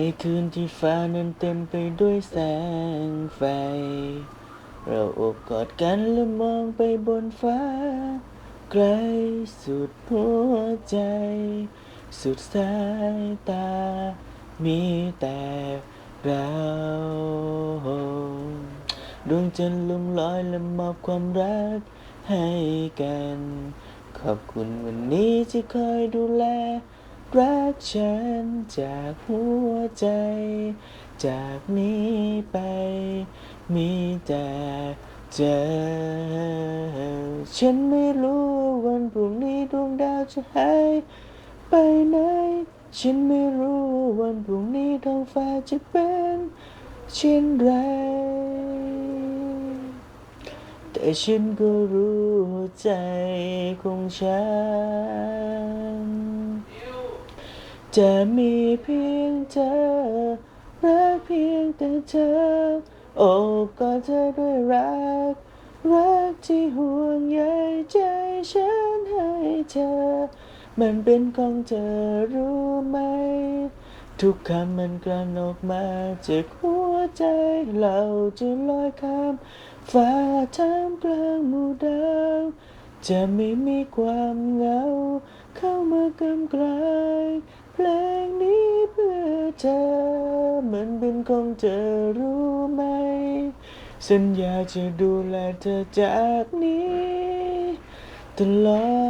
ในคืนที่ฟ้านั้นเต็มไปด้วยแสงไฟ เราอบกอดกันและมองไปบนฟ้า ไกลสุดหัวใจ สุดสายตา มีแต่เราดวงจันทร์ลุ่มลอยและมอบความรักให้กัน ขอบคุณวันนี้ที่คอยดูแล รักฉันจากหัวใจ จากนี้ไป มีแต่เจอฉันไม่รู้วันพรุ่งนี้ดวงดาวจะหายไปไหน ฉันไม่รู้วันพรุ่งนี้ท้องฟ้าจะเป็นเช่นไรแต่ฉันก็รู้หัวใจของฉัน จะมีเพียงเธอรักเพียงแต่เธอ โอบกอดเธอด้วยรัก รักที่ห่วงใยใจฉันให้เธอ มันเป็นของเธอรู้ไหม ทุกคำมันกลั่นออกมาจากหัวใจเราจะลอยข้ามฟ้าท่ามกลางหมู่ดาวจะไม่มีความเหงา เข้ามากำกลาย ธอเหมือนเป็นของเธอรู้ไหมสัญญาจะดูแลเธอจากนี้ ตลอด